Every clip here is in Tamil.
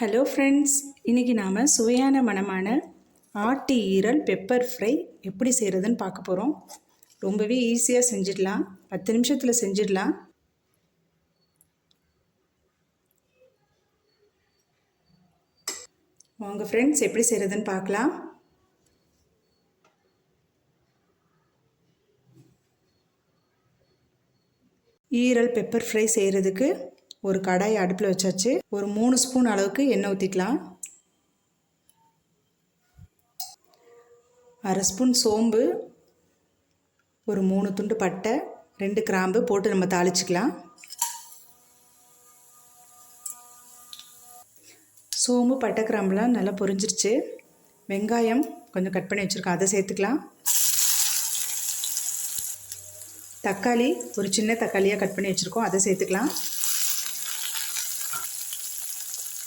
ஹலோ ஃப்ரெண்ட்ஸ் இன்றைக்கி நாம் சுவையான மனமான ஆட்டு ஈரல் பெப்பர் ஃப்ரை எப்படி செய்கிறதுன்னு பார்க்க போகிறோம் ரொம்பவே ஈஸியாக செஞ்சிடலாம். பத்து நிமிஷத்தில் செஞ்சிடலாம். வாங்க ஃப்ரெண்ட்ஸ் எப்படி செய்கிறதுன்னு பார்க்கலாம். ஈரல் பெப்பர் ஃப்ரை செய்கிறதுக்கு ஒரு கடாய் அடுப்பில் வச்சாச்சு. ஒரு மூணு ஸ்பூன் அளவுக்கு எண்ணெய் ஊற்றிக்கலாம் அரை ஸ்பூன் சோம்பு ஒரு மூணு துண்டு பட்டை ரெண்டு கிராம்பு போட்டு நம்ம தாளிச்சிக்கலாம். சோம்பு பட்டை கிராம்புலாம் நல்லா பொரிஞ்சிருச்சு. வெங்காயம் கொஞ்சம் கட் பண்ணி வச்சுருக்கோம். அதை சேர்த்துக்கலாம். தக்காளி ஒரு சின்ன தக்காளியாக கட் பண்ணி வச்சுருக்கோம். அதை சேர்த்துக்கலாம்.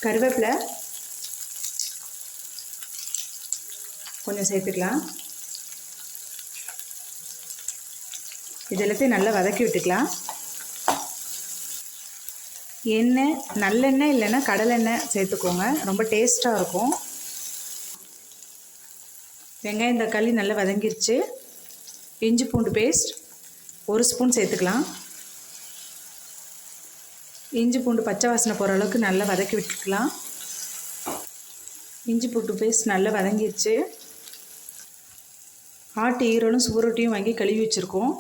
கருவேப்பிலை. கொஞ்சம் சேர்த்துக்கலாம். இது எல்லாத்தையும் நல்லா வதக்கி விட்டுக்கலாம். எண்ணெய் நல்லெண்ணெய் இல்லைன்னா கடலெண்ணெய் சேர்த்துக்கோங்க. ரொம்ப டேஸ்ட்டாக இருக்கும். வெங்காயம் தக்காளி நல்லா வதங்கிருச்சு. இஞ்சி பூண்டு பேஸ்ட் ஒரு ஸ்பூன் சேர்த்துக்கலாம். இஞ்சி பூண்டு பச்சை வாசனை போகிற அளவுக்கு நல்லா வதக்கி விட்டுக்கலாம். இஞ்சி பூண்டு பேஸ்ட் நல்லா வதங்கிடுச்சு ஆட்டு ஈரலும் சுவரொட்டியும் வாங்கி கழுவி வச்சுருக்கோம்.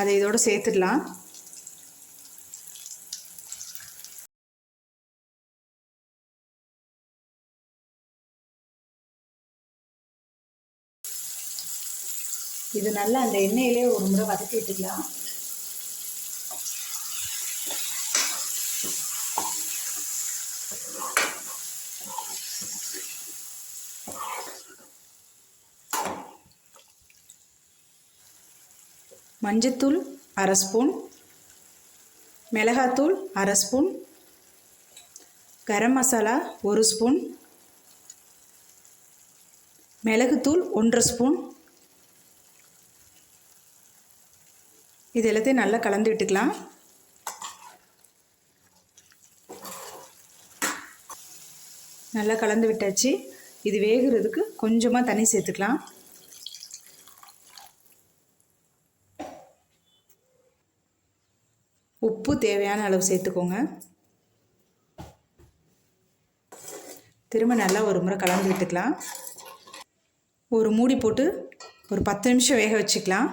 அதை இதோடு சேர்த்துடலாம். இது நல்லா அந்த எண்ணெயிலே ஒரு முறை வதக்கி விட்டுக்கலாம். மஞ்சத்தூள் அரை ஸ்பூன் மிளகாத்தூள் அரை ஸ்பூன் கரம் மசாலா ஒரு ஸ்பூன் மிளகுத்தூள் ஒன்றரை ஸ்பூன். இது எல்லாத்தையும் நல்லா கலந்து விட்டுக்கலாம். நல்லா கலந்து விட்டாச்சு. இது வேகிறதுக்கு கொஞ்சமாக தண்ணி சேர்த்துக்கலாம். உப்பு தேவையான அளவு சேர்த்துக்கோங்க. திரும்ப நல்லா ஒரு முறை கலந்து விட்டுக்கலாம். ஒரு மூடி போட்டு ஒரு பத்து நிமிஷம் வேக வச்சுக்கலாம்.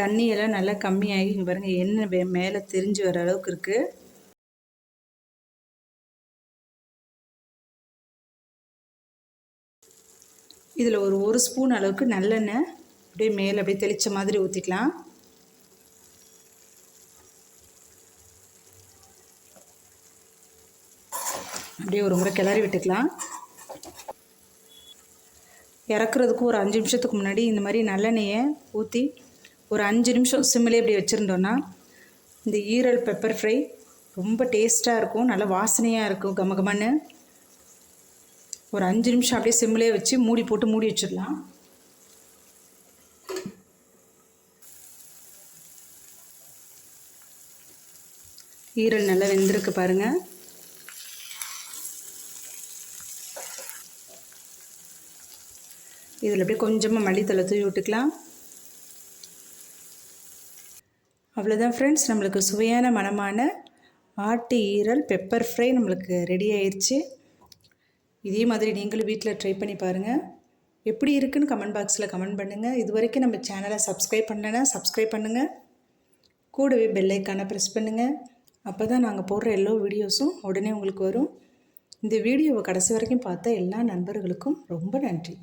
தண்ணியெல்லாம் நல்லா கம்மியாகி பாருங்கள் எண்ணெய் வே மேலே தெரிஞ்சு வர அளவுக்கு இருக்குது இதில் ஒரு ஒரு ஸ்பூன் அளவுக்கு நல்லெண்ணெய் அப்படியே மேலே அப்படியே தெளித்த மாதிரி ஊற்றிக்கலாம். அப்படியே ஒரு முறை கிளறி விட்டுக்கலாம். இறக்குறதுக்கு ஒரு அஞ்சு நிமிஷத்துக்கு முன்னாடி இந்த மாதிரி நல்லெண்ணெயை ஊற்றி ஒரு அஞ்சு நிமிஷம் சிம்மிலே இப்படி வச்சுருந்தோன்னா இந்த ஈரல் பெப்பர் ஃப்ரை ரொம்ப டேஸ்ட்டாக இருக்கும் நல்ல வாசனையாக இருக்கும் கமகமன்னு ஒரு அஞ்சு நிமிஷம் அப்படியே சிம்மிலே வச்சு மூடி போட்டு மூடி வச்சிடலாம். ஈரல் நல்லா வெந்திருக்கு பாருங்கள் இதில் அப்படியே கொஞ்சமாக மல்லித்தலை தூவி விட்டுக்கலாம். அவ்வளோதான் ஃப்ரெண்ட்ஸ் நம்மளுக்கு சுவையான மனமான ஆட்டு ஈரல் பெப்பர் ஃப்ரை நம்மளுக்கு ரெடி ஆயிடுச்சு இதே மாதிரி நீங்களும் வீட்டில் ட்ரை பண்ணி பாருங்கள் எப்படி இருக்குன்னு கமெண்ட் பாக்ஸில் கமெண்ட் பண்ணுங்கள் இது வரைக்கும் நம்ம சேனலை சப்ஸ்கிரைப் பண்ணலைன்னா சப்ஸ்கிரைப் பண்ணுங்கள் கூடவே பெல்லைக்கானை ப்ரெஸ் பண்ணுங்கள் அப்போ தான் நாங்கள் போடுற எல்லா வீடியோஸும் உடனே உங்களுக்கு வரும். இந்த வீடியோவை கடைசி வரைக்கும் பார்த்த எல்லா நண்பர்களுக்கும் ரொம்ப நன்றி.